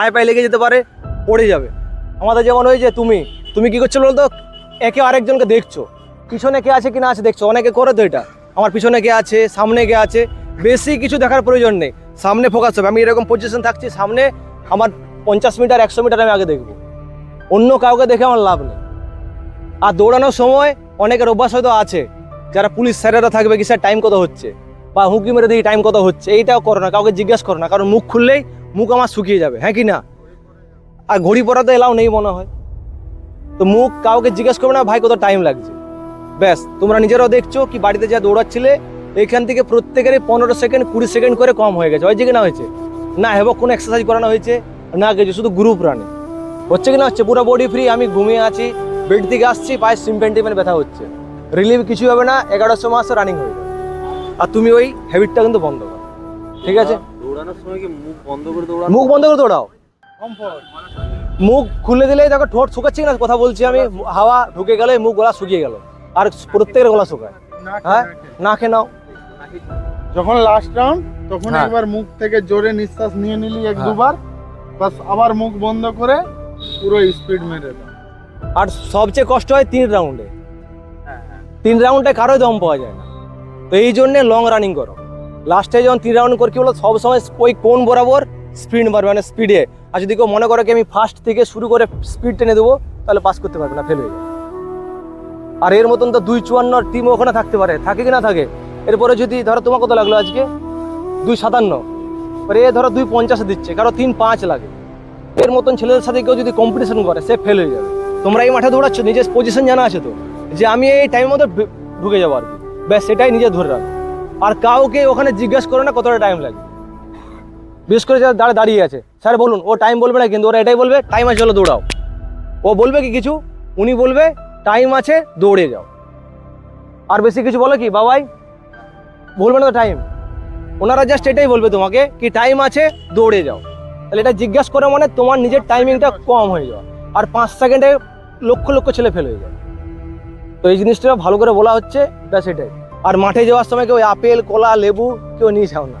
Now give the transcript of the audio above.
পায়ে পায়ে লেগে যেতে পারে, পড়ে যাবে। আমাদের যেমন ওই যে তুমি তুমি কি করছ বলতো? একে আরেকজনকে দেখছ। পিছনে কে আছে কি না আছে দেখছ? অনেকে করে তো এটা। আমার পিছনে কে আছে, সামনে কে আছে, বেশি কিছু দেখার প্রয়োজন নেই। সামনে ফোকাস হবে। আমি এরকম পজিশন থাকছি, সামনে আমার পঞ্চাশ মিটার একশো মিটার আমি আগে দেখব। অন্য কাউকে দেখে আমার লাভ নেই। আর দৌড়ানোর সময় অনেকের অভ্যাস হয়তো আছে। যারা পুলিশ স্যারেরা থাকবে কি স্যার টাইম কত হচ্ছে? বা হুঁকি মেরে দেখি টাইম কত হচ্ছে, এইটাও করো না, কাউকে জিজ্ঞেস করো না, কারণ মুখ খুললেই মুখ আমার শুকিয়ে যাবে হ্যাঁ কি না? আর ঘড়ি পরা তো এলাও নেই মনে হয়। তো মুখ কাউকে জিজ্ঞেস করবে না, ভাই কত টাইম লাগছে। ব্যাস, তোমরা নিজেরাও দেখছ কি বাড়িতে যা দৌড়াচ্ছিলে এখান থেকে প্রত্যেকেরই পনেরো সেকেন্ড কুড়ি সেকেন্ড করে কম হয়ে গেছে। হয়েছে কি না হয়েছে? না হেব কোনো এক্সারসাইজ করানো হয়েছে, না কিছু, শুধু গ্রুপ রানে হচ্ছে কি না হচ্ছে? পুরো বডি ফ্রি আমি ঘুমিয়ে আছি বেড থেকে আসছি, পায়ে সিম্পেন্টিমেন্ট ব্যথা হচ্ছে। রিলিভ কিছু হবে না, এগারোশো মাস রানিং হয়ে আর তুমি ওই হ্যাবিটটা কিন্তু বন্ধ করো। ঠিক আছে? দৌড়ানোর সময় কি মুখ বন্ধ করে দৌড়ানো মুখ বন্ধ করে দৌড়াও। মুখ খুলে দিলেই দেখো ঠোঁট শুকাচ্ছি না কথা বলছি আমি হাওয়া ঢুকে গেলে মুখ গলা শুকিয়ে গেল। আর প্রত্যেকের গলা শুকায়। হ্যাঁ? না খেয়ে। নাও। যখন লাস্ট রাউন্ড তখন হ্যাঁ। একবার মুখ থেকে জোরে নিঃশ্বাস নিয়ে নিলি এক হ্যাঁ। দুবার বাস আবার মুখ বন্ধ করে পুরো স্পিড মেরে দাও। আর সবচেয়ে কষ্ট হয় তিন রাউন্ডে তিন রাউন্ডে কারোই দম পাওয়া যায় না। তো এই জন্যে লং রানিং করো লাস্টে যখন তিন রাউন্ড করে বলো সবসময় ওই কোন বরাবর স্পিড মারবে মানে স্পিডে আর যদি কেউ মনে করো কি আমি ফার্স্ট থেকে শুরু করে স্পিড টেনে দেবো, তাহলে পাস করতে পারবে না ফেল হয়ে আর এর মতন তো দুই চুয়ান্ন টিম ওখানে থাকতে পারে, থাকে কি না থাকে? এরপরে যদি ধরো তোমার কত লাগল আজকে? দুই সাতান্ন। এ ধরো দুই পঞ্চাশে দিচ্ছে, কারও তিন পাঁচ লাগে। এর মতন ছেলেদের সাথে কেউ যদি কম্পিটিশন করে, সে ফেল হয়ে যাবে। তোমরা এই মাঠে দৌড়াচ্ছ, নিজের পজিশন জানা আছে তো। যে আমি এই টাইমের মধ্যে ঢুকে যাব আর কি। ব্যাস সেটাই নিজে ধরে রাখো। আর কাউকে ওখানে জিজ্ঞেস করো না কতটা টাইম লাগে বিশেষ করে যারা দাঁড়িয়ে দাঁড়িয়ে আছে। স্যার, বলুন, ও টাইম বলবে না, কিন্তু ওরা এটাই বলবে টাইম আছে, চলো দৌড়াও। ও বলবে কি কিছু? উনি বলবে টাইম আছে, দৌড়ে যাও। আর বেশি কিছু বলো কি, বাবাই, বলবে না তো টাইম ওনারা জাস্ট এটাই বলবে তোমাকে কি টাইম আছে, দৌড়ে যাও। তাহলে এটা জিজ্ঞেস করে মানে তোমার নিজের টাইমিংটা কম হয়ে যাওয়া। আর পাঁচ সেকেন্ডে লক্ষ লক্ষ ছেলে ফেল হয়ে যায়। তো এই জিনিসটা ভালো করে বলা হচ্ছে, ব্যাস এটাই। আর মাঠে যাওয়ার সময় কেউ আপেল কলা লেবু কেউ নিয়ে যাও না।